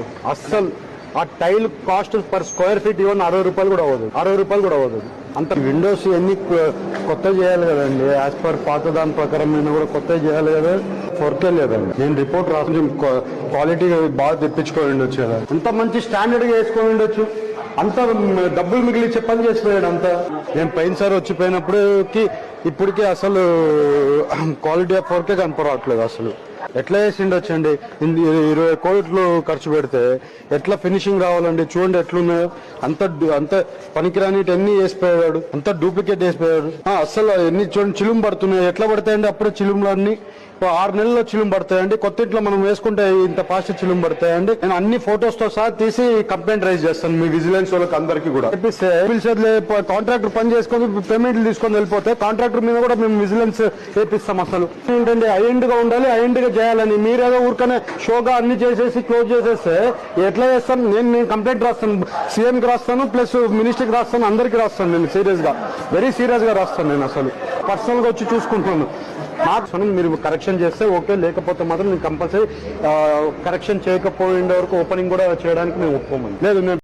అస్సలు ఆ tile cost per square feet ఇవన్నీ అరవై రూపాయలు కూడా అవ్వదు. అరవై రూపాయలు కూడా అవ్వదు. అంత విండోస్ ఎన్ని కొత్త చేయాలి కదండి. యాజ్ పర్ పాత దాని ప్రకారం కూడా కొత్త చేయాలి కదా. ఫోర్కే లేదండి. నేను రిపోర్ట్ రాసి క్వాలిటీ బాగా తెప్పించుకొని ఉండొచ్చు కదా. అంత మంచి స్టాండర్డ్గా వేసుకొని ఉండొచ్చు. అంత డబ్బులు మిగిలిచ్చే పని చేసిపోయాడు అంతా. నేను పోయినసారి వచ్చిపోయినప్పటికి ఇప్పటికీ అసలు క్వాలిటీ ఆఫ్ వర్కే కనపడట్లేదు అసలు. ఎట్లా చేసిండొచ్చండి వచ్చండి? ఇరవై కోట్లు ఖర్చు పెడితే ఎట్లా ఫినిషింగ్ రావాలండి? చూడండి ఎట్లున్నాయో. అంత అంత పనికిరాని ఎన్ని వేసిపోయాడు అంత డూప్లికేట్ వేసిపోయాడు అసలు ఎన్ని చూడండి చిలుం పడుతున్నాయి. ఎట్లా పడతాయండి అప్పుడే చిలుములు అన్ని ఆరు నెలల్లో చిలుం పడతాయండి. కొత్త ఇంట్లో మనం వేసుకుంటే ఇంత ఫాస్ట్ చిలుం పడతాయండి. నేను అన్ని ఫొటోస్తో సహా తీసి కంప్లైంట్ రైజ్ చేస్తాను మీ విజిలెన్స్ వాళ్ళకి అందరికీ కూడా. చెప్పిస్తే కాంట్రాక్టర్ పని చేసుకొని పేమెంట్లు తీసుకొని వెళ్ళిపోతే కాంట్రాక్టర్ మీద కూడా మేము విజిలెన్స్ వేపిస్తాం అసలు. ఏంటంటే ఐఎండ్గా ఉండాలి ఐఎండ్గా చేయాలని మీరేదో ఊరికనే షోగా అన్ని చేసేసి క్లోజ్ చేసేస్తే ఎట్లా చేస్తాను? నేను నేను కంప్లైంట్ రాస్తాను. సీఎం కి రాస్తాను ప్లస్ మినిస్టర్కి రాస్తాను అందరికి రాస్తాను నేను సీరియస్గా. వెరీ సీరియస్గా రాస్తాను నేను అసలు. పర్సనల్గా వచ్చి చూసుకుంటున్నాను. మార్క్స్ మీరు కరెక్షన్ చేస్తే ఓకే లేకపోతే మాత్రం నేను కంపల్సరీ కరెక్షన్ చేయకపోయిన వరకు ఓపెనింగ్ కూడా చేయడానికి మేము ఒప్పుకోమని లేదు నేను